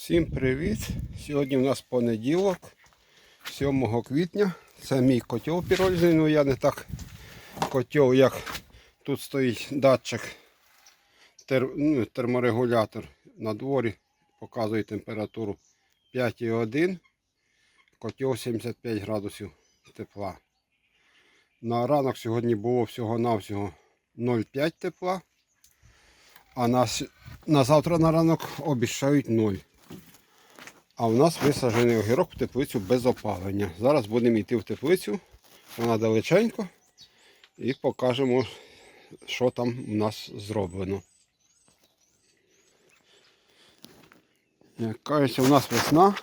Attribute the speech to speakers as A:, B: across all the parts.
A: Всім привіт! Сьогодні у нас понеділок, 7 квітня. Це мій котел пірольний, ну я не так котел, як тут стоїть датчик, тер, ну, терморегулятор на дворі, показує температуру 5,1, котел 75 градусів тепла. На ранок сьогодні було всього-навсього 0,5 тепла, а на, на завтра на ранок обіцяють 0. А в нас висаджений огірок в теплицю без опалення. Зараз будемо йти в теплицю, вона далеченько, і покажемо, що там у нас зроблено. Як кажеться, у нас весна,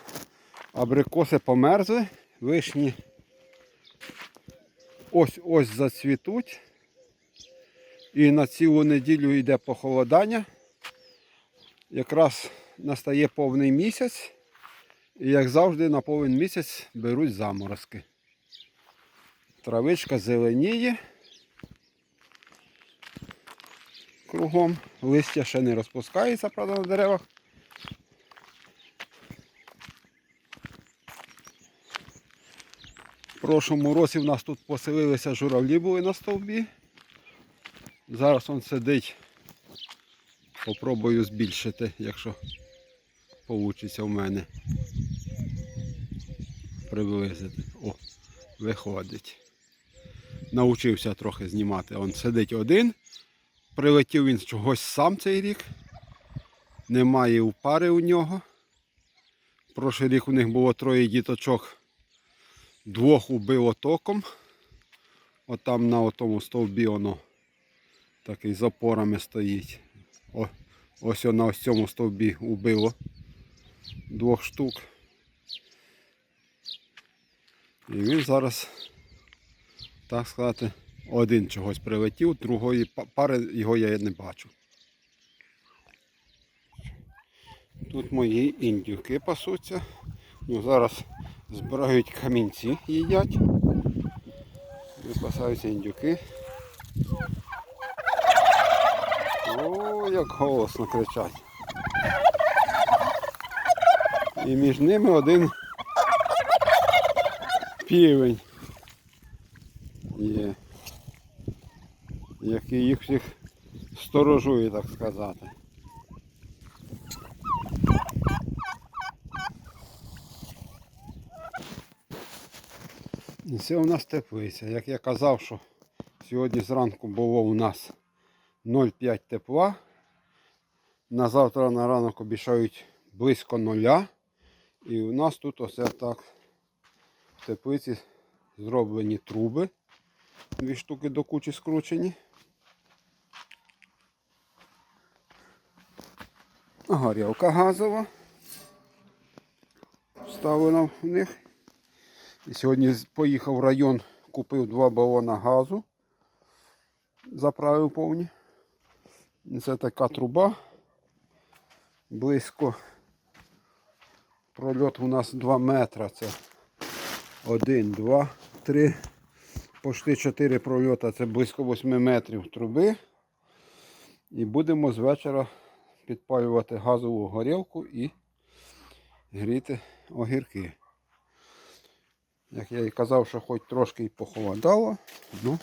A: абрикоси померзли, вишні ось ось зацвітуть. І на цілу неділю йде похолодання. Якраз настає повний місяць. І як завжди на повен місяць беруть заморозки. Травичка зеленіє. Кругом. Листя ще не розпускається, правда, на деревах. В прошлому році в нас тут поселилися журавлі були на стовбі. Зараз він сидить. Попробую збільшити, якщо вийде в мене приблизити. О, виходить. Научився трохи знімати. Он сидить один. Прилетів він чогось сам цей рік. Немає у пари у нього. Прошлий рік у них було троє діточок. Двох убило током. Отам на тому стовбі воно такий з опорами стоїть. О, ось на ось цьому стовбі убило двох штук. І він зараз, так сказати, один чогось прилетів, другої пари його я не бачу. Тут мої індюки пасуться. Ну, зараз збирають камінці, їдять. Випасаються індюки. О, як голосно кричать. І між ними один півень є, який їх всіх сторожує, так сказати. І це у нас теплиця. Як я казав, що сьогодні зранку було у нас 0,5 тепла. На завтра на ранок обіцяють близько нуля. І у нас тут ось так теплиці зроблені труби. Дві штуки до кучі скручені. Горілка газова. Вставлена в них. І сьогодні поїхав в район, купив два балона газу. Заправив повні. Це така труба. Близько. Прольот у нас 2 метри. Це 1, 2, 3, почти 4 прольота. Це близько 8 метрів труби. І будемо з вечора підпалювати газову горілку і гріти огірки. Як я і казав, що хоч трошки і похолодало, ну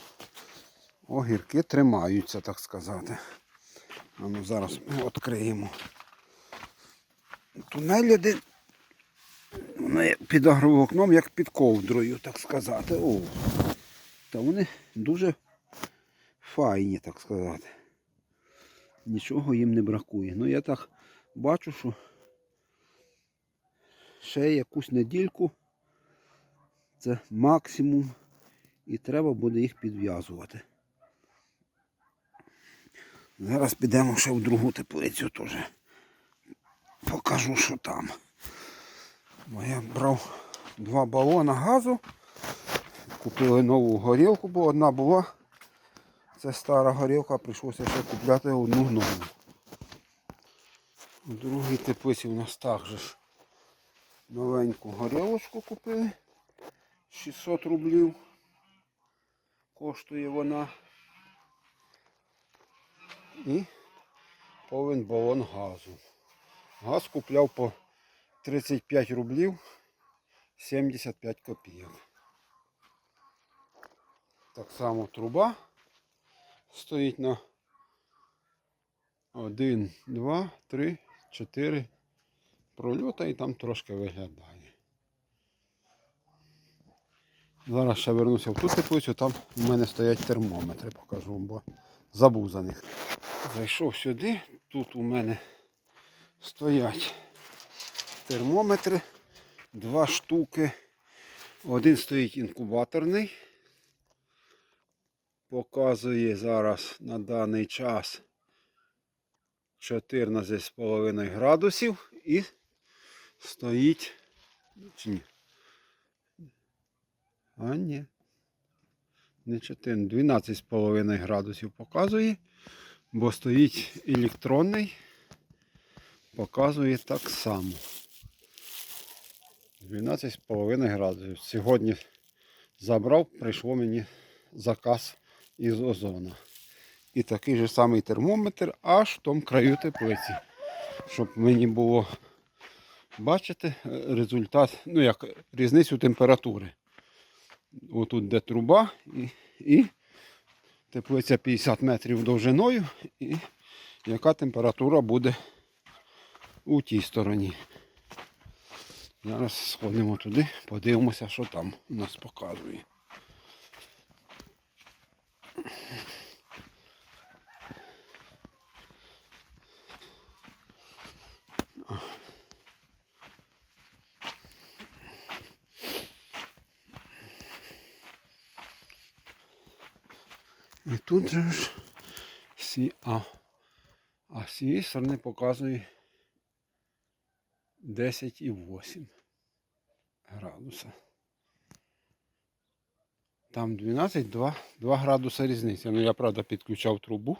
A: огірки тримаються, так сказати. А ну зараз ми відкриємо тунель один. Вони під агровокном, як під ковдрою, так сказати. О, та вони дуже файні, так сказати. Нічого їм не бракує. Ну я так бачу, що ще якусь недільку це максимум і треба буде їх підв'язувати. Зараз підемо ще в другу теплицю теж. Покажу, що там. Я брав два балона газу. Купили нову горілку, бо одна була. Це стара горілка, прийшлося ще купляти одну нову. У другій теплиці у нас також новеньку горілочку купили. 600 рублів. Коштує вона. І повен балон газу. Газ купляв по 35 рублів 75 копійок. Так само труба стоїть на 1, 2, 3, 4 прольота і там трошки виглядає. Зараз ще вернуся в ту теплицю, там у мене стоять термометри, покажу вам, бо забув за них. Зайшов сюди, тут у мене стоять термометри, два штуки. Один стоїть інкубаторний. Показує зараз на даний час 14,5 градусів і стоїть. Чи ні? А ні. Не 14, 12,5 градусів показує, бо стоїть електронний, показує так само. 12,5 градусів. Сьогодні забрав, прийшло мені заказ із озона. І такий же самий термометр аж в тому краю теплиці. Щоб мені було бачити е, результат, ну як різницю температури. Отут де труба і, і теплиця 50 метрів довжиною, і яка температура буде у тій стороні. Зараз сходимо туди, подивимося, що там нас показує. І тут же ж всі, а, а з цієї показує 10,8 градуса. Там 12, 2, 2 градуса різниця. Ну я правда підключав трубу,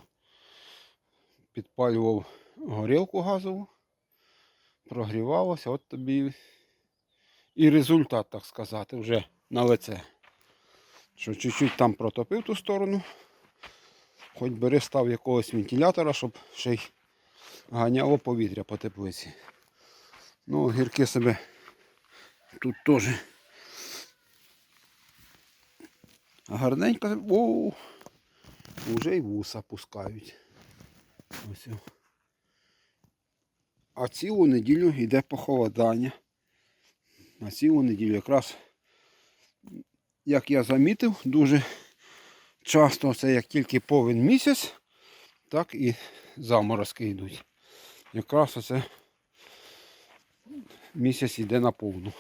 A: підпалював горілку газову, прогрівалося, от тобі і результат, так сказати, вже на лице. Що чуть-чуть там протопив ту сторону, хоч бери став якогось вентилятора, щоб ще й ганяло повітря по теплиці. Ну, гірки себе тут теж гарненько. О, вже й вуса пускають. Ось. А цілу неділю йде похолодання. На цілу неділю якраз, як я замітив, дуже часто це як тільки повен місяць, так і заморозки йдуть. Якраз оце місяць йде на повну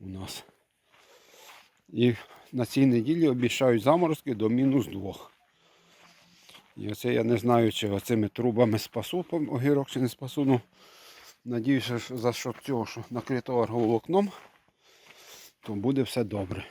A: у нас. І на цій неділі обіцяють заморозки до мінус двох. І оце я не знаю, чи оцими трубами спасу огірок чи не спасу. Ну, надіюся, що за що цього, що накрито арговолокном, то буде все добре.